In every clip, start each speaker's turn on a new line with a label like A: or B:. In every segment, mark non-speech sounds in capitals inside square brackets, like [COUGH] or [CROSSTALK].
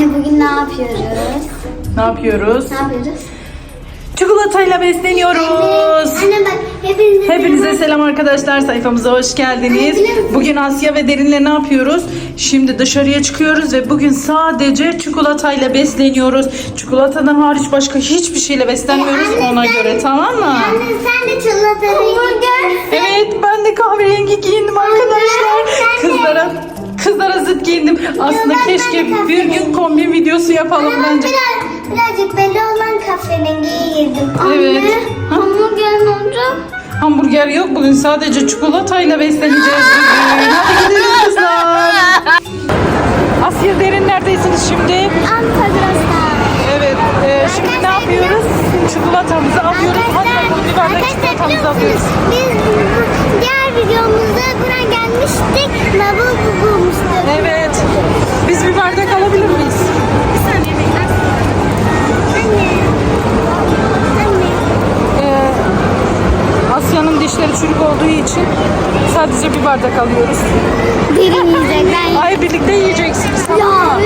A: Anne bugün ne yapıyoruz?
B: Ne yapıyoruz?
A: Ne yapıyoruz?
B: Çikolatayla besleniyoruz.
A: Anne bak hepinize
B: Hepinize selam arkadaşlar. Sayfamıza hoş geldiniz. Bugün Asya ve Derin'le ne yapıyoruz? Şimdi dışarıya çıkıyoruz ve bugün sadece çikolatayla besleniyoruz. Çikolatadan hariç başka hiçbir şeyle beslenmiyoruz ona göre tamam mı?
A: Anne sen de çikolata Hamburger.
B: Evet ben de kahverengi giyindim arkadaşlar. Kızlara kızlara zıt giyindim. Aslında
A: ben
B: keşke bir
A: kahverengi.
B: gün kombin videosu yapalım bence.
A: Biraz, birazcık belli olan kahverengiyi yedim.
B: Evet.
A: Anne
B: Ha?
A: hamburger ne olacak?
B: Hamburger yok bugün sadece çikolatayla besleneceğiz bugün. Hadi gidelim kızlar. Asya Derin neredesiniz şimdi?
A: Arkadaşlar.
B: Evet. e, şimdi ne yapıyoruz? Çikolatamızı alıyoruz. Hadi bakalım bir bardak çikolatamızı alıyoruz.
A: Biz bu diğer videomuzda buraya gelmiştik. Lavabo
B: Çürük olduğu için sadece bir bardak alıyoruz.
A: Derin yiyecek ben. [LAUGHS]
B: Ay birlikte yiyeceksiniz tamam mı?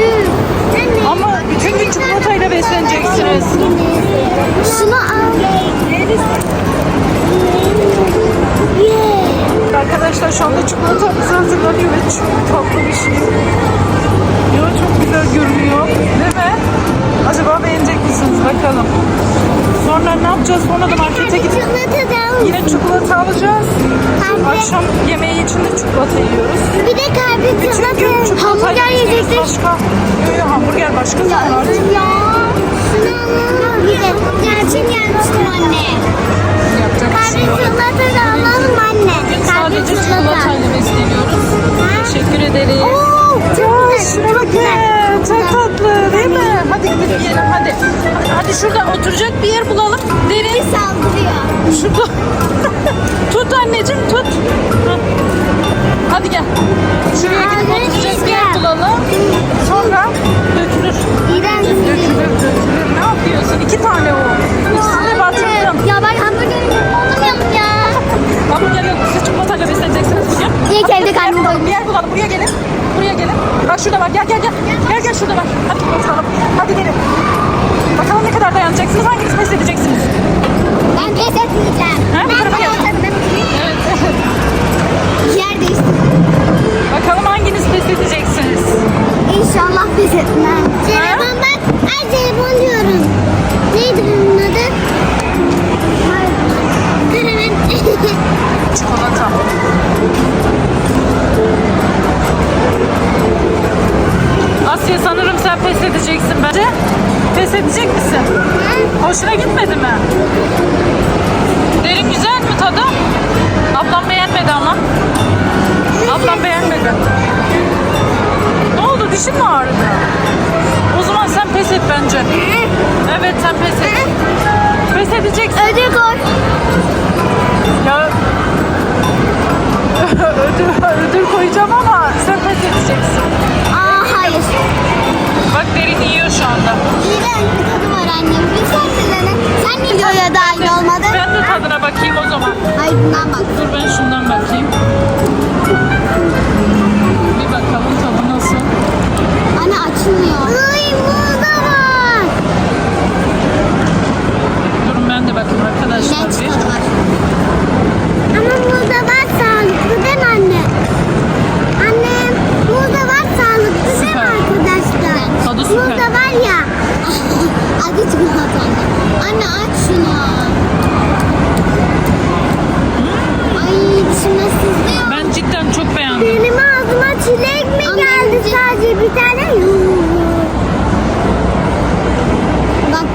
B: Ama bütün gün çikolatayla besleneceksiniz.
A: Şunu al.
B: Arkadaşlar şu anda çikolatamız hazırlanıyor ve çok tatlı bir şey. Ya çok güzel yapacağız? Sonra da markete gidip yine çikolata alacağız.
A: Kahve.
B: Akşam yemeği için de çikolata yiyoruz.
A: Bir de
B: gün
A: çikolata. Hamburger yiyecektik.
B: Başka. Yok yok hamburger başka zaman artık.
A: Ya. Şunu. Bir de gerçek gelmiştim anne.
B: Yapacak şey yok.
A: çikolata da
B: Şurada oturacak bir yer bulalım. Derin.
A: Saldırıyor.
B: Şurada. [LAUGHS] tut anneciğim tut. Hah. Hadi gel. Şuraya gidip
A: Aa,
B: oturacak bir yer bulalım. Sonra dökülür.
A: İğrenç.
B: Dökülür dökülür. Ne yapıyorsun? İki tane o. İkisini batırdım.
A: Ya ben hamburger olamıyorum ya.
B: Hamburger yok. Siz çikolatayla besleneceksiniz bugün.
A: Niye kendi
B: Bir yer
A: karnımı
B: Bir yer bulalım. Buraya gelin. Buraya gelin. Bak şurada var. Gel gel gel. Gel gel şurada var. Hadi oturalım. Hadi gelin. Dayanacaksınız. Hanginiz pes edeceksiniz?
A: Ben pes etmeyeceğim.
B: Ha,
A: ben
B: tarafa gel. Evet.
A: Yer değiştim.
B: Bakalım hanginiz pes edeceksiniz?
A: İnşallah pes etmem. Telefon bak. Ay telefon diyorum. Neydi bunun adı? [LAUGHS]
B: Çikolata. Asya sanırım sen pes edeceksin bence. Pes edecek misin? Hoşuna gitmedi mi? Derin güzel mi tadı? Ablam beğenmedi ama. Ablam beğenmedi. Ne oldu dişin mi ağrıdı? O zaman sen pes et bence. Evet sen pes et. Pes edeceksin.
A: Ödül koy.
B: Ya [LAUGHS] ödül, ödül koyacağım ama sen pes edeceksin. Derin yiyor şu anda.
A: İğrenç bir tadı var annem. Lütfen söyle. Sen niye videoya dahil olmadın?
B: Ben de tadına bakayım o zaman.
A: Hayır bundan bak.
B: Dur ben şundan bakayım.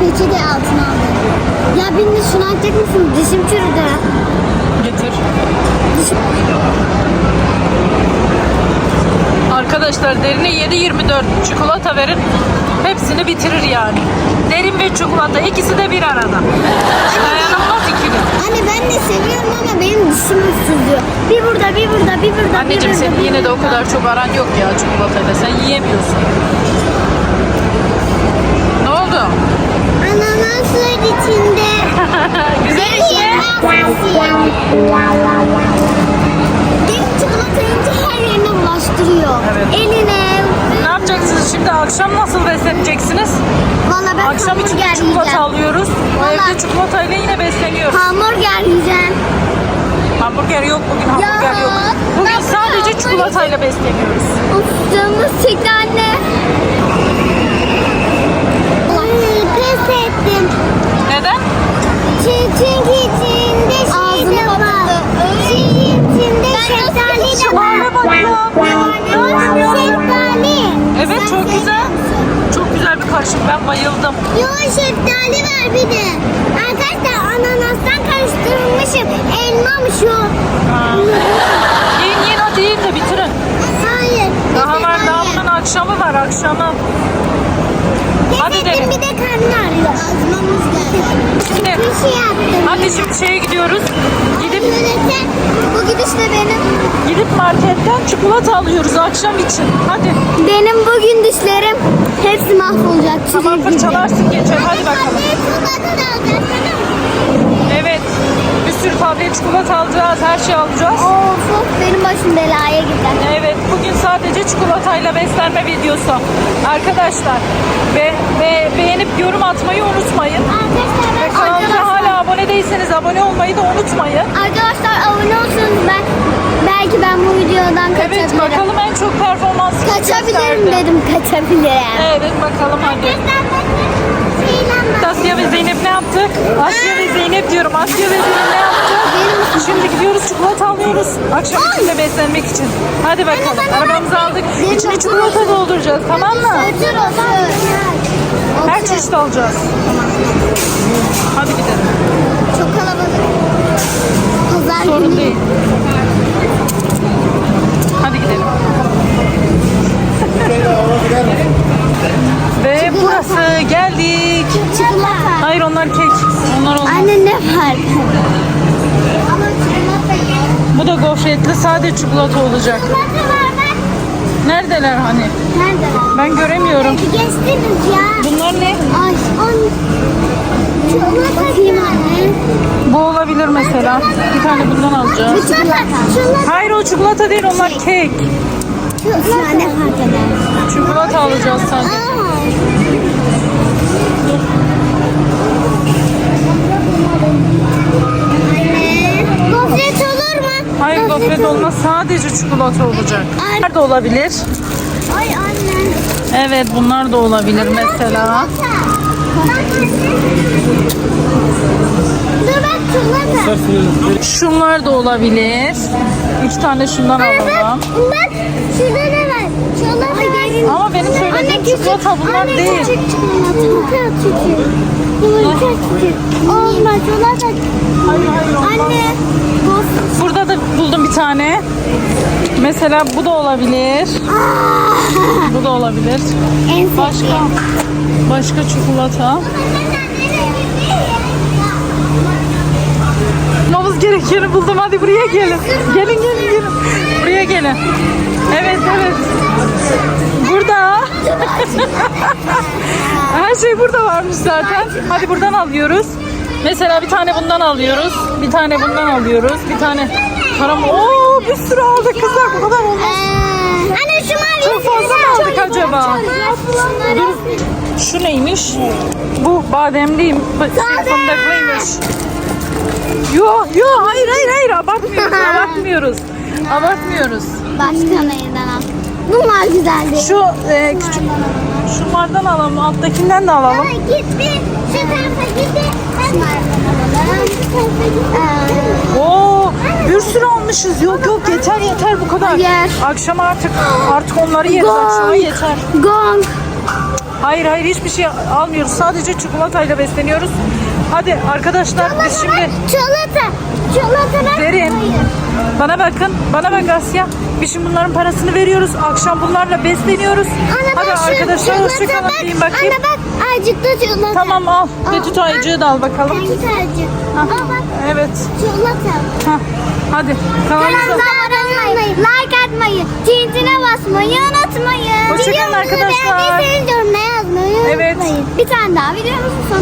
A: Bak peçete altına aldım. Ya beni şunu açacak mısın? Dişim çürüdü.
B: Getir.
A: Dişim...
B: Arkadaşlar derine 7-24 çikolata verin. Hepsini bitirir yani. Derin ve çikolata ikisi de bir arada. Dayanılmaz ikili.
A: Anne ben de seviyorum ama benim dişim sızlıyor. Bir burada, bir burada, bir burada,
B: Anneciğim
A: bir burada.
B: senin
A: bir
B: yine de o
A: burada.
B: kadar çok aran yok ya çikolatayla. Sen yiyemiyorsun. Ne oldu?
A: Ananas var içinde. [LAUGHS]
B: Güzel işte.
A: Benim çikolata yiyince her yerine bulaştırıyor.
B: Evet.
A: Eline,
B: yapacaksınız şimdi? Akşam nasıl besleneceksiniz?
A: Valla ben
B: Akşam için
A: hamburger
B: çikolata
A: yiyeceğim.
B: alıyoruz. O
A: Vallahi-
B: evde çikolatayla yine besleniyoruz.
A: Hamburger yiyeceğim.
B: Hamburger yok bugün hamburger yok. Bugün
A: ben
B: sadece
A: hamburger-
B: çikolatayla besleniyoruz.
A: Of canımız çekti anne. Pes ettim.
B: Neden?
A: Çünkü içinde şey de var. Şey içinde şeftali de var. Şeftali.
B: Evet çok güzel. Çok güzel bir karışım. Ben bayıldım.
A: Yo şeftali var bir de. Arkadaşlar ananastan karıştırılmışım. Elmamış o.
B: Yiyin yiyin hadi yiyin de bitirin.
A: Hayır.
B: Daha var daha bunun akşamı var akşamı. Derim.
A: Bir de karnı ağrıyor. Azmamız.
B: Şimdi
A: Bir şey yaptım.
B: hadi şimdi şeye gidiyoruz. Gidip
A: Yöneten bu gidişle benim.
B: gidip marketten çikolata alıyoruz akşam için. Hadi.
A: Benim bugün dişlerim hepsi mahvolacak.
B: Tamam fırçalarsın geçer. Hadi bakalım.
A: Anne çikolata da alacağız tamam
B: Evet. Bir sürü tablet çikolata alacağız. Her şey alacağız.
A: Of benim başım belaya gider.
B: Evet bugün sadece çikolatayla beslenme videosu. Arkadaşlar ve, ve beğenip yorum atmayı unutmayın. Ve
A: Arkadaşlar,
B: kanalımıza
A: arkadaşlar,
B: hala abone değilseniz abone olmayı da unutmayın.
A: arkadaşlar abone olsanız ben belki ben bu videodan kaçabilirim.
B: Evet bakalım en çok performans kim
A: Kaçabilirim
B: gösterdi?
A: dedim kaçabilirim.
B: Evet bakalım hadi. Asya ve Zeynep ne yaptık? Asya ve Zeynep diyorum. Asya ve Zeynep ne yaptı? Şimdi gidiyoruz çikolata alıyoruz. Akşam içinde beslenmek için. Hadi bakalım. Arabamızı aldık. İçine çikolata dolduracağız tamam mı? Her çeşit alacağız. Hadi gidelim.
A: Çok kalabalık. Pazar
B: Sorun değil. Hadi gidelim. Ve burası geldik. Onlar kek. Onlar olmaz.
A: Anne ne farkı?
B: Bu da gofretli sade çikolata olacak. Neredeler hani?
A: Nerede?
B: Ben göremiyorum.
A: Geçtiniz ya.
B: Bunlar ne?
A: Ay on. Çikolata Bakayım anne.
B: Bu olabilir mesela. Bir tane bundan alacağız.
A: Bu çikolata.
B: Hayır o çikolata değil onlar kek.
A: Çikolata?
B: Çikolata alacağız sadece.
A: Aa. Gofret olur mu?
B: Hayır gofret olmaz sadece çikolata olacak.
A: Ay.
B: Bunlar da olabilir.
A: Ay anne.
B: Evet bunlar da olabilir mesela.
A: Dur bak çikolata.
B: Şunlar da olabilir. İki tane şundan
A: Anne
B: alalım.
A: bak, bak şurada ne var? Çikolata.
B: Ama benim söylediğim çikolata bunlar
A: anne,
B: değil.
A: Küçük çikolata. Yumurta küçük. Olmaz
B: olmaz.
A: Anne. Bu.
B: Burada da buldum bir tane. Mesela bu da olabilir. Bu da olabilir.
A: En
B: Başka başka çikolata. Bulmamız gerekeni buldum. Hadi buraya gelin. Gelin gelin gelin. Buraya gelin. Evet evet. Burada. [LAUGHS] Her şey burada varmış zaten. Hadi buradan alıyoruz. Mesela bir tane bundan alıyoruz. Bir tane bundan alıyoruz. Bir tane karam. Oo bir sürü aldık kızlar. Bu kadar olmaz.
A: Ee, Anne şu mavi.
B: Çok fazla mı aldık acaba? Dur. Şu neymiş? Bu bademliyim. fındıklıymış. Yo yo hayır hayır hayır abartmıyoruz [LAUGHS] abartmıyoruz. Abartmıyoruz.
A: Başka neyden al? Bunlar güzeldi.
B: Şu e, küçük şunlardan alalım alttakinden de alalım.
A: Ama git bir şu tarafa git tarafa git.
B: Oo bir sürü almışız. Yok yok yeter yeter bu kadar.
A: Yer.
B: Akşam artık artık onları yeriz akşama
A: Gong.
B: yeter.
A: Gong.
B: Hayır hayır hiçbir şey almıyoruz. Sadece çikolatayla besleniyoruz. Hadi arkadaşlar biz şimdi
A: bak.
B: Verin.
A: Hayır.
B: Bana bakın. Bana bak Asya. Biz şimdi bunların parasını veriyoruz. Akşam bunlarla besleniyoruz.
A: Anne
B: Hadi
A: bak şu
B: arkadaşlar hoşçakalın
A: bak.
B: diyeyim bakayım.
A: Anne bak azıcık da çikolata.
B: Tamam al.
A: Aa,
B: Betüt ayıcığı da al bakalım.
A: Hangi azıcık?
B: Ha,
A: bak
B: Evet.
A: çikolata.
B: Ha, hadi. Kanalımıza.
A: Kanalımıza abone olmayı, like atmayı, tintine basmayı unutmayın.
B: Hoşça kalın
A: Videomuzu
B: arkadaşlar.
A: beğendiyseniz yorumlara yazmayı
B: Evet.
A: unutmayın. Bir tane daha videomuzun sonu.